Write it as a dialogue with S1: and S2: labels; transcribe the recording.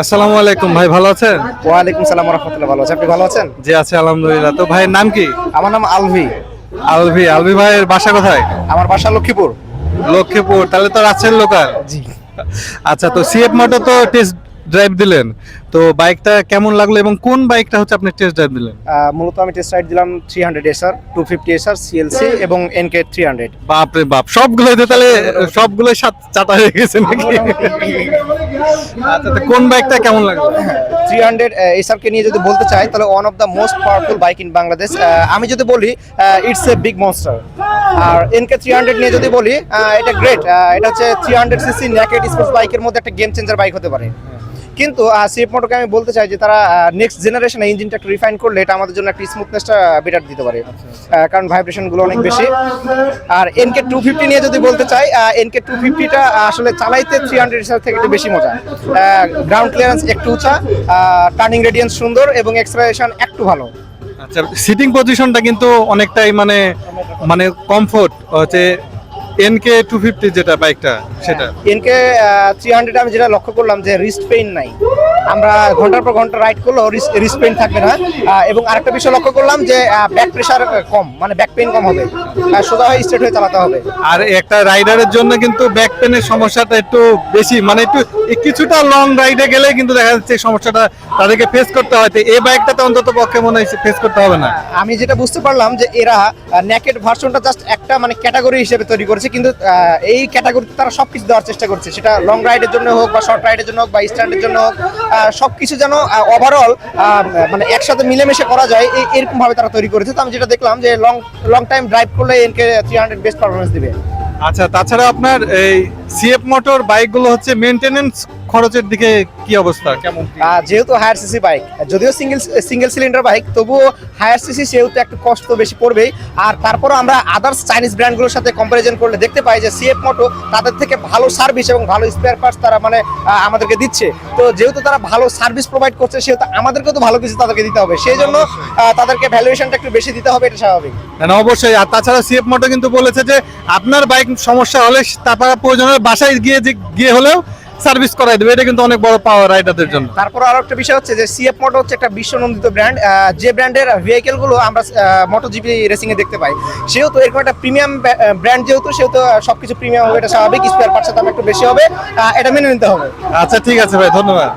S1: আসসালামু আলাইকুম ভাই ভালো আছেন?
S2: ওয়ালাইকুম সালাম রহমতুল্লাহ ভালো আছে। আপনি ভালো আছেন?
S1: জি আছে আলহামদুলিল্লাহ। তো ভাইয়ের নাম কি?
S2: আমার নাম আলভি।
S1: আলভি আলভি ভাইয়ের বাসা কোথায়?
S2: আমার বাসা লক্ষ্মীপুর।
S1: লক্ষ্মীপুর তাহলে তো রাজশাহীর লোকাল।
S2: জি।
S1: আচ্ছা তো সিএফ মোটর তো টেস্ট ড্রাইভ দিলেন। তো বাইকটা কেমন লাগল এবং কোন বাইকটা হচ্ছে আপনি টেস্ট ড্রাইভ দিলেন?
S2: মূলত আমি টেস্ট রাইড দিলাম three hundred SR two fifty SR CLC এবং এনকে থ্রি হান্ড্রেড
S1: বাপ রে বাপ সবগুলোই তো তাহলে সবগুলোই সাত চাটা হয়ে গেছে নাকি? আচ্ছা তো কোন বাইকটা কেমন লাগল?
S2: থ্রি হান্ড্রেড এসআর কে নিয়ে যদি বলতে চাই তাহলে one of the most powerful bike in Bangladesh আমি যদি বলি ইটস এ বিগ মনস্টার আর এনকে থ্রি হান্ড্রেড নিয়ে যদি বলি এটা গ্রেট এটা হচ্ছে three hundred CC naked sports বাইকের মধ্যে একটা গেম চেঞ্জার বাইক হতে পারে। কিন্তু সিএফ মোটরকে আমি বলতে চাই যে তারা নেক্সট জেনারেশন ইঞ্জিনটা একটু রিফাইন করলে এটা আমাদের জন্য একটা স্মুথনেসটা বেটার দিতে পারে। কারণ ভাইব্রেশনগুলো অনেক বেশি। আর এনকে টু ফিফটি নিয়ে যদি বলতে চাই এনকে টু ফিফটিটা আসলে চালাইতে থ্রি হান্ড্রেড থেকে একটু বেশি মজা। গ্রাউন্ড ক্লিয়ারেন্স একটু উঁচা টার্নিং রেডিয়েন্স সুন্দর এবং এক্সপ্রেশন একটু ভালো।
S1: আচ্ছা সিটিং পজিশনটা কিন্তু অনেকটাই মানে মানে কমফোর্ট হচ্ছে এনকে টু ফিফটি যেটা বাইকটা সেটা।
S2: এনকে থ্রি হান্ড্রেড আমি যেটা লক্ষ্য করলাম যে রিস্ট পেইন নাই। আমরা ঘণ্টার পর ঘণ্টা রাইড করলেও রিস্ট পেইন থাকবে না। এবং আরেকটা বিষয় লক্ষ্য করলাম যে ব্যাক প্রেশার কম মানে ব্যাক পেইন কম হবে। সোজা হয়ে স্ট্রেট হয়ে চালাতে হবে।
S1: আর একটা রাইডারের জন্য কিন্তু ব্যাক পেনের সমস্যাটা একটু বেশি মানে একটু কিছুটা লং রাইডে গেলে কিন্তু দেখা যাচ্ছে সমস্যাটা তাদেরকে ফেস করতে হয়। এই বাইকটাতে অন্তত পক্ষে মনে হয় ফেস করতে হবে না।
S2: আমি যেটা বুঝতে পারলাম যে এরা নেকেড ভার্সনটা জাস্ট একটা মানে ক্যাটাগরি হিসেবে তৈরি করেছে। কিন্তু আহ, এই ক্যাটাগরিতে তারা সব কিছু দেওয়ার চেষ্টা করছে। সেটা লং রাইডের জন্য হোক বা শর্ট রাইডের জন্য হোক বা স্ট্যান্ডের জন্য হোক সব কিছু যেন ওভারঅল মানে একসাথে মিলেমিশে করা যায় এই এরকম ভাবে তারা তৈরি করেছে। তো আমি যেটা দেখলাম যে লং লং টাইম ড্রাইভ করলে NK three hundred best performance দিবে।
S1: আচ্ছা তাছাড়া আপনার এই সিএফ মোটর বাইকগুলো হচ্ছে মেনটেনেন্স খরচের দিকে কি অবস্থা? কেমন
S2: যেহেতু হায়ার সিসি বাইক যদিও সিঙ্গেল সিঙ্গেল সিলিন্ডার বাইক তবুও হায়ার সিসি সেহেতু একটু কষ্ট তো বেশি পড়বেই। আর তারপরও আমরা আদার্স চাইনিজ ব্র্যান্ডগুলোর সাথে কম্পারিজন করলে দেখতে পাই যে সিএফ মোটো তাদের থেকে ভালো সার্ভিস এবং ভালো স্পেয়ার পার্টস তারা মানে আমাদেরকে দিচ্ছে। তো যেহেতু তারা ভালো সার্ভিস প্রোভাইড করছে সেহেতু আমাদেরকেও তো ভালো কিছু তাদেরকে দিতে হবে। সেই জন্য তাদেরকে ভ্যালুয়েশনটা একটু বেশি দিতে হবে এটা স্বাভাবিক।
S1: না অবশ্যই। আর তাছাড়া সিএফ মোটর কিন্তু বলেছে যে আপনার বাইক সমস্যা হলে তারপর প্রয়োজন হলে বাসায় গিয়ে গিয়ে হলেও সার্ভিস করাই দেবে। এটা কিন্তু অনেক বড় পাওয়ার রাইডারদের জন্য।
S2: তারপর আরও একটা বিষয় হচ্ছে যে সিএফ মোটো হচ্ছে একটা বিশ্বনন্দিত ব্র্যান্ড যে ব্র্যান্ডের ভেহিকেলগুলো আমরা মোটো জিপি রেসিং এ দেখতে পাই সেহেতু এরকম একটা প্রিমিয়াম ব্র্যান্ড যেহেতু সেহেতু সবকিছু প্রিমিয়াম হবে এটা স্বাভাবিক। স্পেয়ার পার্টসের দাম একটু বেশি হবে। এটা মেনে নিতে হবে।
S1: আচ্ছা ঠিক আছে ভাই ধন্যবাদ।